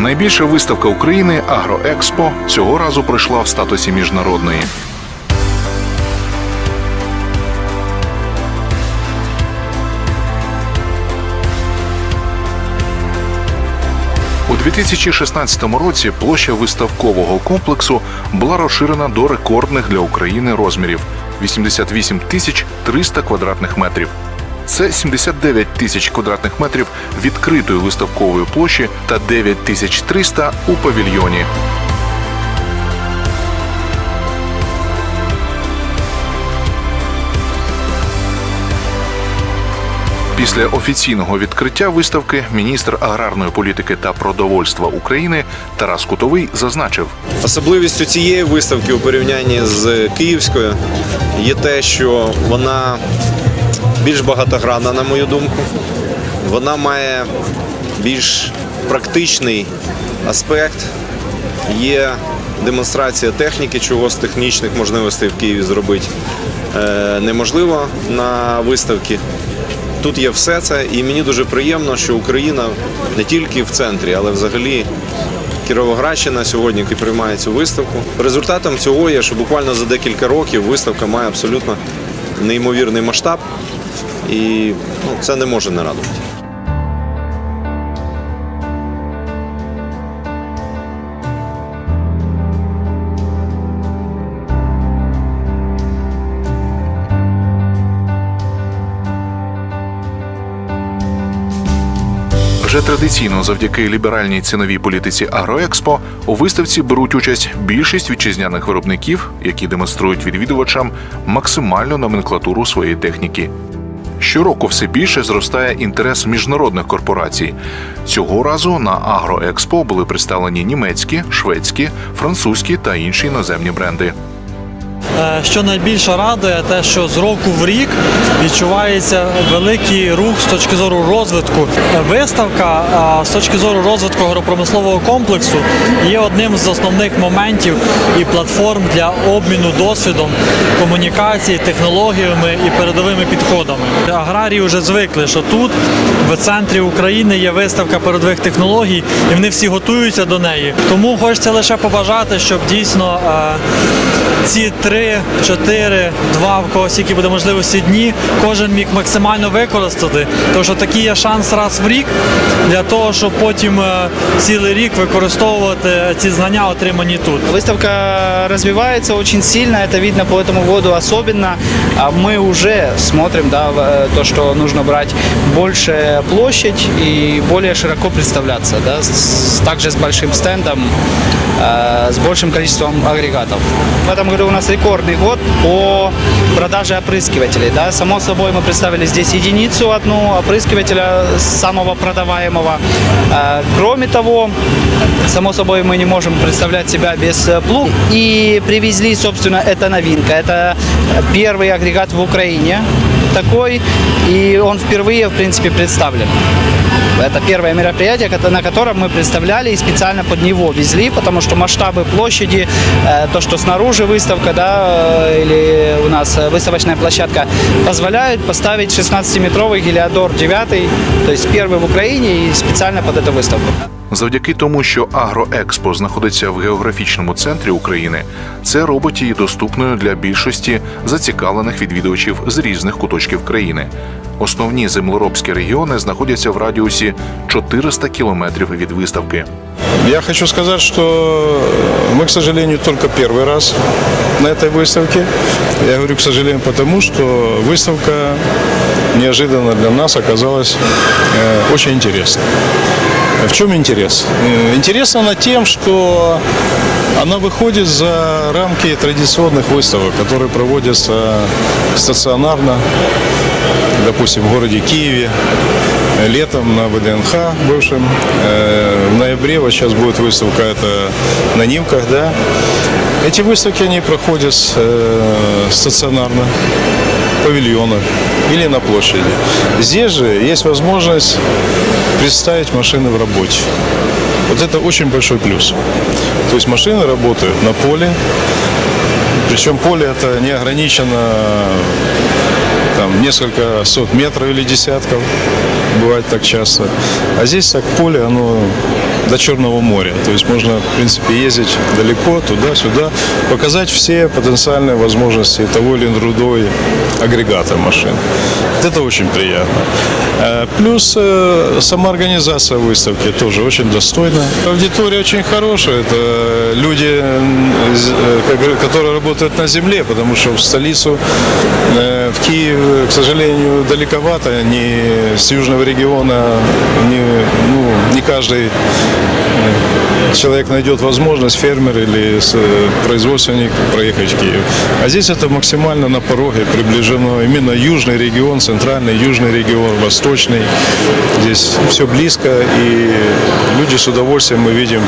Найбільша виставка України Агроекспо цього разу пройшла в статусі міжнародної. У 2016 році площа виставкового комплексу була розширена до рекордних для України розмірів 88 тисяч 300 квадратних метрів. Це 79 тисяч квадратних метрів відкритої виставкової площі та 9 тисяч 300 у павільйоні. Після офіційного відкриття виставки міністр аграрної політики та продовольства України Тарас Кутовий зазначив, Особливістю цієї виставки у порівнянні з київською є те, що вона більш багатогранна, на мою думку. Вона має більш практичний аспект. Є демонстрація техніки, чого з технічних можливостей в Києві зробити е, неможливо на виставці. Тут є все це, і мені дуже приємно, що Україна не тільки в центрі, але взагалі Кіровоградщина сьогодні приймає цю виставку. Результатом цього є, що буквально за декілька років виставка має абсолютно неймовірний масштаб, і ну, це не може не радувати. вже традиційно завдяки ліберальній ціновій політиці Агроекспо у виставці беруть участь більшість вітчизняних виробників, які демонструють відвідувачам максимальну номенклатуру своєї техніки. Щороку все більше зростає інтерес міжнародних корпорацій. Цього разу на Агроекспо були представлені німецькі, шведські, французькі та інші іноземні бренди. Е, Що найбільше радує, те, що з року в рік відчувається великий рух з точки зору розвитку. Е, Виставка а, з точки зору розвитку агропромислового комплексу є одним з основних моментів і платформ для обміну досвідом, комунікації, технологіями і передовими підходами. Аграрії вже звикли, що тут в центрі України є виставка передових технологій, і вони всі готуються до неї. Тому хочеться лише побажати, щоб дійсно е, ці три, чотири, два в когось, які буде можливості дні, кожен міг максимально використати. Тому що такий є шанс раз в рік для того, щоб потім е, цілий рік використовувати ці знання, отримані тут. Выставка развивается очень сильно, это видно по этому году особенно. А Мы уже смотрим, да, в, э, то, что нужно брать больше площадь и более широко представляться, да, с- также с большим стендом, э, с большим количеством агрегатов. В Этом году у нас рекордный год по продаже опрыскивателей. Да. Само собой мы представили здесь единицу одну опрыскивателя самого продаваемого. Э, Кроме того, Само собой, мы не можем представлять себя без плуг. И привезли, собственно, это новинка. Это первый агрегат в Украине такой, и он впервые, в принципе, представлен. Это первое мероприятие, кото- на котором мы представляли и специально под него везли, потому что масштабы площади, э, то, что снаружи выставка, да, э, или у нас э, выставочная площадка, позволяют поставить 16-метровый Гелиодор 9, то есть первый в Украине и специально под эту выставку. Завдяки тому, що Агроекспо знаходиться в географічному центрі України, це робить її доступною для більшості зацікавлених відвідувачів з різних куточків країни. Основні землеробські регіони знаходяться в радіусі 400 кілометрів від виставки. Я хочу сказать, что мы, к сожалению, только первый раз на этой выставке. Я говорю, к сожалению, потому что выставка неожиданно для нас оказалась э, очень интересной. В чем интерес? Э, Интересна она тем, что она выходит за рамки традиционных выставок, которые проводятся стационарно, допустим, в городе Киеве, летом на ВДНХ бывшем, э, в ноябре, вот сейчас будет выставка это на Нимках, да. Эти выставки, они проходят э, стационарно, павильонах или на площади. Здесь же есть возможность представить машины в работе. Вот это очень большой плюс. То есть машины работают на поле, причем поле это не ограничено там несколько сот метров или десятков, бывает так часто. А здесь так поле, оно до Черного моря. То есть можно, в принципе, ездить далеко, туда-сюда, показать все потенциальные возможности того или другой агрегата машин. Это очень приятно. Э, Плюс э, сама организация выставки тоже очень достойна. Аудитория очень хорошая. Это люди, э, которые работают на земле, потому что в столицу, в Киев, к сожалению, далековато. Не с южного региона, не, ну, не каждый э, человек найдет возможность, фермер или с- э, производственник, проехать в Киев. А здесь это максимально на пороге приближено именно южный регион, центральный южный регион, восточный. Здесь все близко, и люди с удовольствием мы видим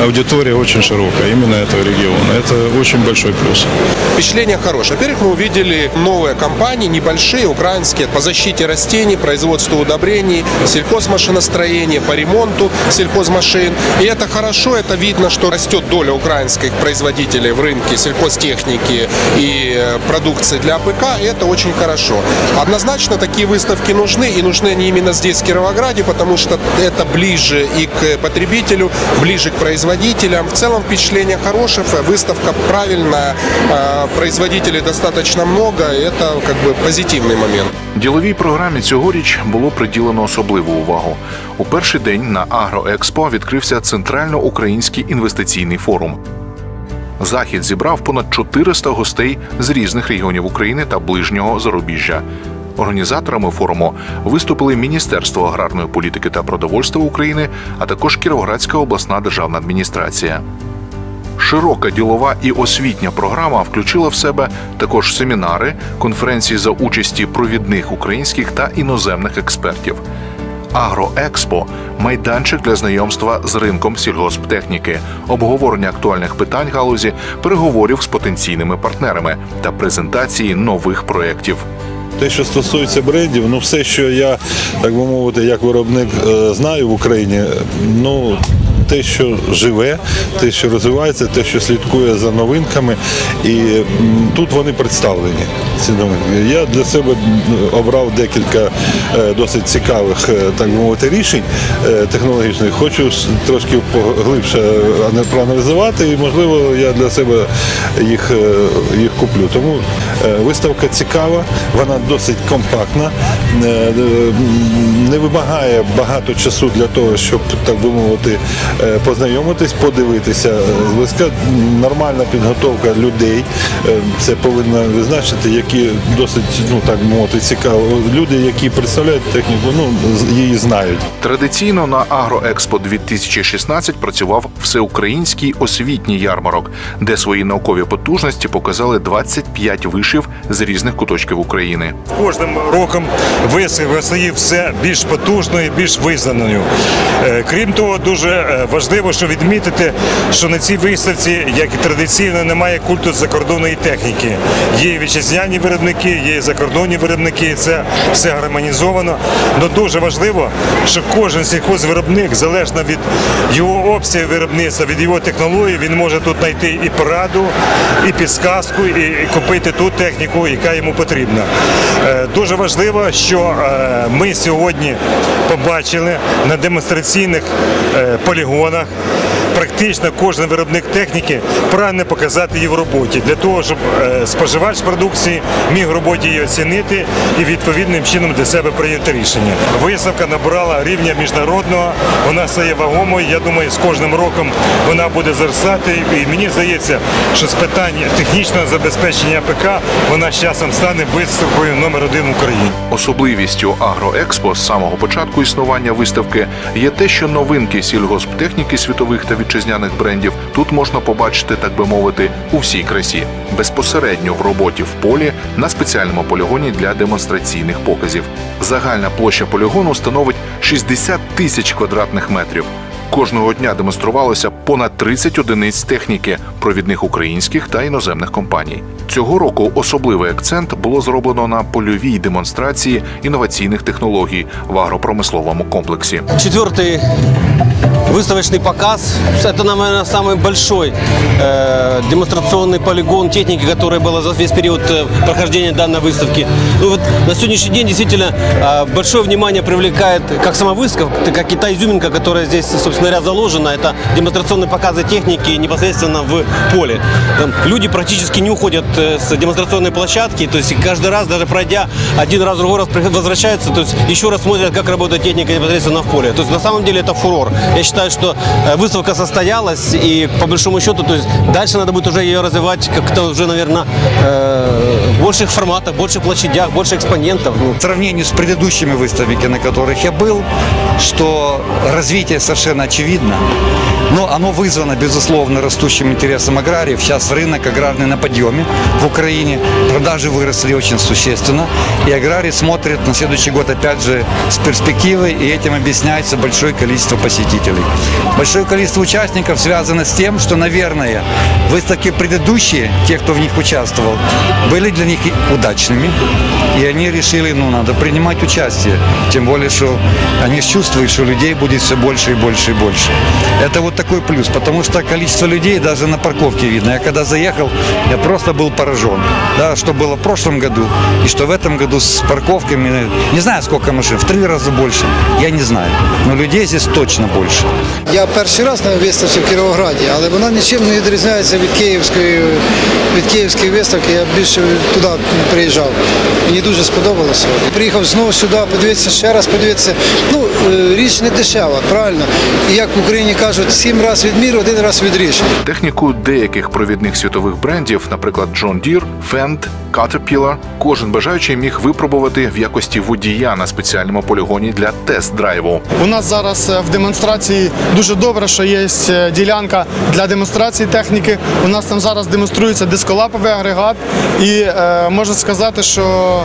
аудитория очень широкая именно этого региона. Это очень большой плюс. Впечатление хорошее. Во-первых, мы увидели новые компании, небольшие, украинские, по защите растений, производству удобрений, сельхозмашиностроения, по ремонту сельхозмашин. И это хорошо, это видно, что растет доля украинских производителей в рынке сельхозтехники и э, продукции для АПК. И это очень хорошо. Однозначно такие выставки нужны, и нужны они именно здесь, в Кировограде, потому что это ближе и к потребителю, ближе к производителям. В целом впечатление хорошее, выставка правильная, э, производителей достаточно много, и это как бы позитивный момент. Діловій програмі цьогоріч було приділено особливу увагу. У перший день на Агроекспо відкрився центральноукраїнський інвестиційний форум. Захід зібрав понад 400 гостей з різних регіонів України та ближнього зарубіжжя. Організаторами форуму виступили Міністерство аграрної політики та продовольства України, а також Кіровоградська обласна державна адміністрація. Широка ділова і освітня програма включила в себе також семінари, конференції за участі провідних українських та іноземних експертів. Агроекспо майданчик для знайомства з ринком сільгосптехніки, обговорення актуальних питань галузі, переговорів з потенційними партнерами та презентації нових проєктів. Те, що стосується брендів, ну все, що я, так би мовити, як виробник е, знаю в Україні, ну те, що живе, те, що розвивається, те, що слідкує за новинками, і тут вони представлені. Ці новинки. Я для себе обрав декілька е, досить цікавих, е, так мовити, рішень е, технологічних. Хочу трошки поглибше проаналізувати, і можливо я для себе їх, їх куплю. Тому виставка цікава, вона досить компактна, не вимагає багато часу для того, щоб так би мовити, познайомитись, подивитися е, зблизька. Нормальна підготовка людей. е, Це повинно визначити, які досить ну так мовити цікаво. Люди, які представляють техніку, ну з- її знають. Традиційно на Агроекспо 2016 працював всеукраїнський освітній ярмарок, де свої наукові потужності показали 25 вишів з різних куточків України. кожним роком виставка стає все більш потужною, більш визнаною. Е, Крім того, дуже е, важливо, що відмітити, що на цій виставці, як і традиційно, немає культу закордонної техніки. Є і вітчизняні виробники, є і закордонні виробники, це все гармонізовано. Але дуже важливо, що кожен сільхозвиробник, залежно від його обсягу виробництва, від його технології, він може тут знайти і пораду, і підсказку, і купити ту техніку, яка йому потрібна. Е, Дуже важливо, що е, ми сьогодні побачили на демонстраційних е, полігонах. Практично кожен виробник техніки прагне показати її в роботі для того, щоб е, споживач продукції міг в роботі її оцінити і відповідним чином для себе прийняти рішення. Виставка набрала рівня міжнародного, вона стає вагомою. Я думаю, з кожним роком вона буде зростати. І мені здається, що з питань технічного забезпечення АПК вона з часом стане виставкою номер один в Україні. Особливістю Агроекспо з самого початку існування виставки є те, що новинки сільгосптехніки світових та вітчизняних брендів тут можна побачити, так би мовити, у всій красі, безпосередньо в роботі в полі на спеціальному полігоні для демонстраційних показів. Загальна площа полігону становить 60 тисяч квадратних метрів. Кожного дня демонструвалося понад 30 одиниць техніки провідних українських та іноземних компаній. Цього року особливий акцент було зроблено на польовій демонстрації інноваційних технологій в агропромисловому комплексі. Четвертый выставочный показ. Это, наверное, самый большой э, демонстрационный полигон техники, который был за весь период э, прохождения данной выставки. Ну, вот на сегодняшний день действительно э, большое внимание привлекает как сама выставка, так и та изюминка, которая здесь, собственно говоря, заложена. Это демонстрационные показы техники непосредственно в поле. Там люди практически не уходят э, с демонстрационной площадки, то есть каждый раз, даже пройдя один раз, другой раз возвращаются, то есть еще раз смотрят, как работает техника непосредственно в поле. То есть на самом деле это фурор. Я считаю, что э, выставка состоялась, и по большому счету, то есть дальше надо будет уже ее развивать как-то уже, наверное, в больших форматах, больших площадях, больше экспонентов. Ну, В сравнении с предыдущими выставками, на которых я был, что развитие совершенно очевидно. Но оно вызвано, безусловно, растущим интересом аграриев. Сейчас рынок аграрный на подъеме в Украине. Продажи выросли очень существенно. И аграрии смотрят на следующий год, опять же, с перспективой. И этим объясняется большое количество посетителей. Большое количество участников связано с тем, что, наверное, выставки предыдущие, те, кто в них участвовал, были для них удачными. И они решили, ну, надо принимать участие. Тем более, что они чувствуют, что людей будет все больше и больше и больше. Это вот такой плюс, потому что количество людей даже на парковке видно. Я когда заехал, я просто был поражен. Да, что было в прошлом году и что в этом году с парковками, не знаю сколько машин, в три раза больше, я не знаю. Но людей здесь точно больше. Я перший раз на виставці в Кіровограді, але вона нічим не відрізняється від київської, від київської виставки. Я більше туди приїжджав. Мені дуже сподобалося. Приїхав знову сюди, подивитися ще раз, подивитися. Ну, е, річ не дешева, правильно. І як в Україні кажуть, сім разів відмір, один раз відріж. Техніку деяких провідних світових брендів, наприклад, John Deere, Fendt, Caterpillar, кожен бажаючий міг випробувати в якості водія на спеціальному полігоні для тест-драйву. У нас зараз е, в демонстрації дуже добре, що є е, ділянка для демонстрації техніки. У нас там зараз демонструється дисколаповий агрегат, і е, можна сказати, що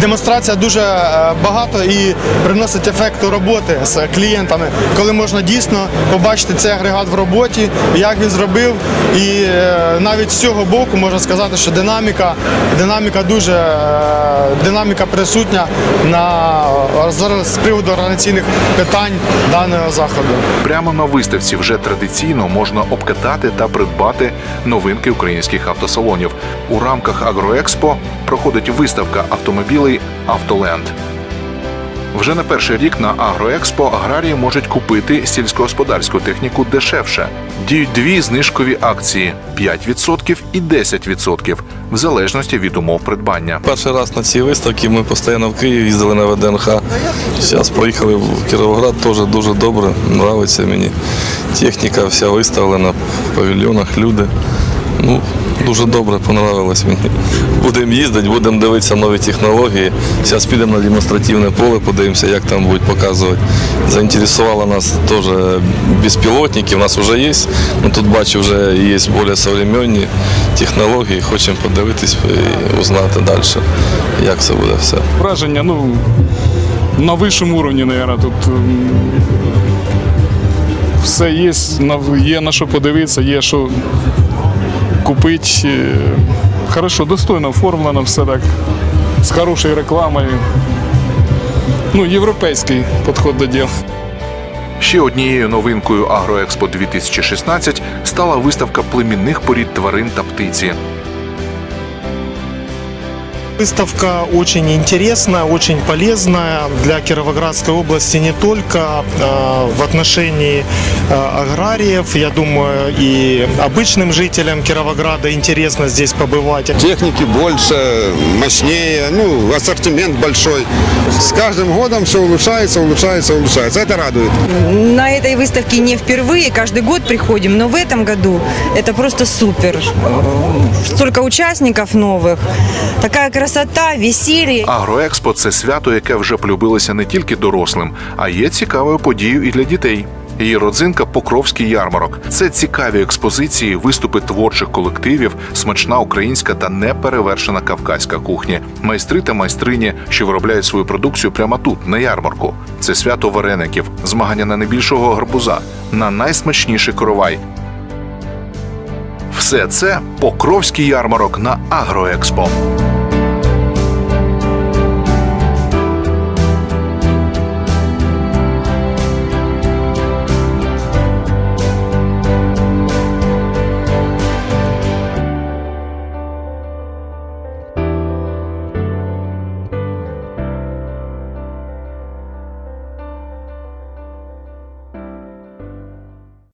демонстрація дуже е, багато і приносить ефекту роботи з клієнтами, коли можна дійсно побачити цей агрегат в роботі, як він зробив. І е, навіть з цього боку можна сказати, що динаміка, динаміка дуже е, динаміка присутня на зараз з приводу організаційних питань даного заходу. Прямо на виставці вже традиційно можна обкатати та придбати новинки українських автосалонів. У рамках Агроекспо проходить виставка автомобілей Автоленд. Вже на перший рік на Агроекспо аграрії можуть купити сільськогосподарську техніку дешевше. Діють дві знижкові акції 5% і 10%, в залежності від умов придбання. Перший раз на цій виставці ми постійно в Київ їздили на ВДНХ. Зараз поїхали в Кіровоград, теж дуже добре, подобається мені. Техніка вся виставлена в павільйонах, люди. Ну, дуже добре, понравилось мені. Будемо їздити, будемо дивитися нові технології. Зараз підемо на демонстративне поле, подивимося, як там будуть показувати. Заінтересувало нас теж безпілотники, у нас вже є. Ну, тут бачу, вже є більш современні технології. Хочемо подивитись і узнати далі, як це буде все. Враження, ну на вищому уровні, мабуть, тут все є, є на що подивитися, є що купити. Е, Хорошо, достойно оформлено, все так, з хорошою рекламою. Ну, європейський підход до діла. Ще однією новинкою Агроекспо 2016 стала виставка племінних порід тварин та птиці. Выставка очень интересная, очень полезная для Кировоградской области не только э, в отношении э, аграриев, я думаю, и обычным жителям Кировограда интересно здесь побывать. Техники больше, мощнее, ну, ассортимент большой. С каждым годом все улучшается, улучшается, улучшается. Это радует. На этой выставке не впервые, каждый год приходим, но в этом году это просто супер. Столько участников новых, такая красота, веселье. Агроекспо це свято, яке вже полюбилося не тільки дорослим, а є цікавою подією і для дітей. Її родзинка Покровський ярмарок. Це цікаві експозиції, виступи творчих колективів, смачна українська та неперевершена кавказька кухня, майстри та майстрині, що виробляють свою продукцію прямо тут, на ярмарку. Це свято вареників, змагання на найбільшого гарбуза, на найсмачніший коровай. Все це Покровський ярмарок на Агроекспо.